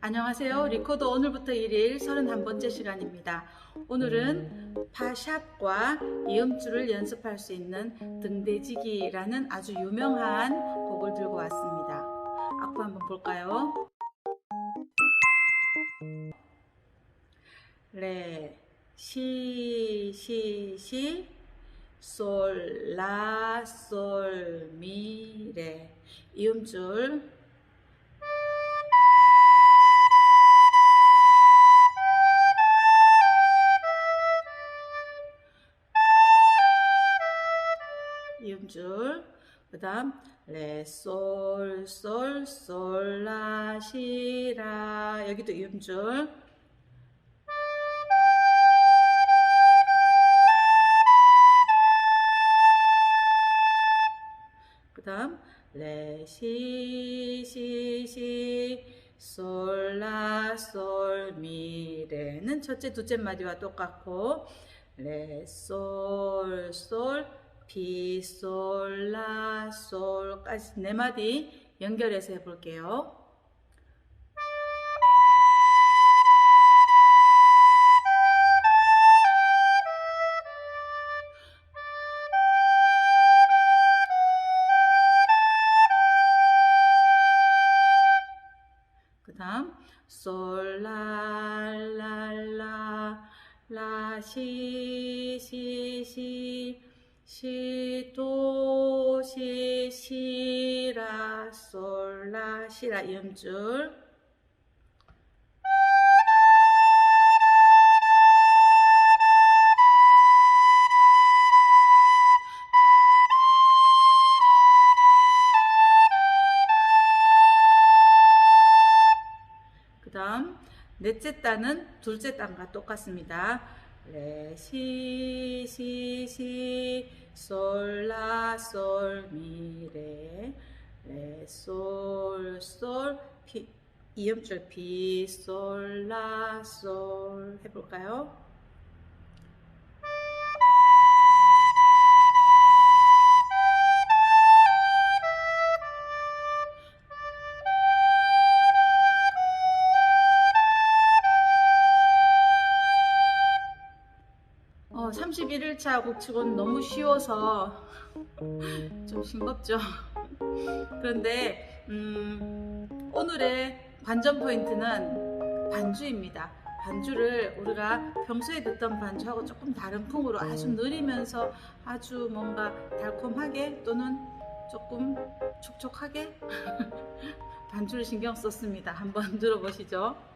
안녕하세요. 리코더 오늘부터 1일 31번째 시간입니다. 오늘은 파샵과 이음줄을 연습할 수 있는 등대지기라는 아주 유명한 곡을 들고 왔습니다. 악보 한번 볼까요? 레, 시, 시, 시, 솔, 라, 솔, 미, 레. 이음줄 이음줄. 그 다음 레솔 솔 솔라시라. 여기도 이음줄. 그 다음 레시시시 솔라 솔미레는 첫째 둘째 마디와 똑같고 레 솔 솔 비 솔 라 솔까지 네 마디 연결해서 해볼게요. 그 다음 솔라랄라 라 시 시 시 시도 시 시라 솔라 시라 이음줄 그 다음 넷째 단은 둘째 단과 똑같습니다. 레시 시시 솔라 솔 미레 레솔솔 피 이음줄 비 솔라 솔 해볼까요? 31일차 곡치고는 너무 쉬워서 좀 싱겁죠. 그런데 음, 오늘의 관전 포인트는 반주입니다. 반주를 우리가 평소에 듣던 반주하고 조금 다른 풍으로 아주 느리면서 아주 뭔가 달콤하게 또는 조금 촉촉하게 반주를 신경 썼습니다. 한번 들어보시죠.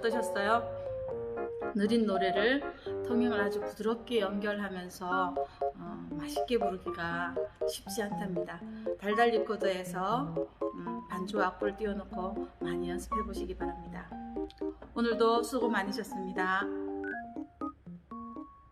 어떠셨어요? 느린 노래를 통영을 아주 부드럽게 연결하면서 어, 맛있게 부르기가 쉽지 않답니다. 달달 리코더에서 음, 반주와 악보를 띄워놓고 많이 연습해 보시기 바랍니다. 오늘도 수고 많으셨습니다.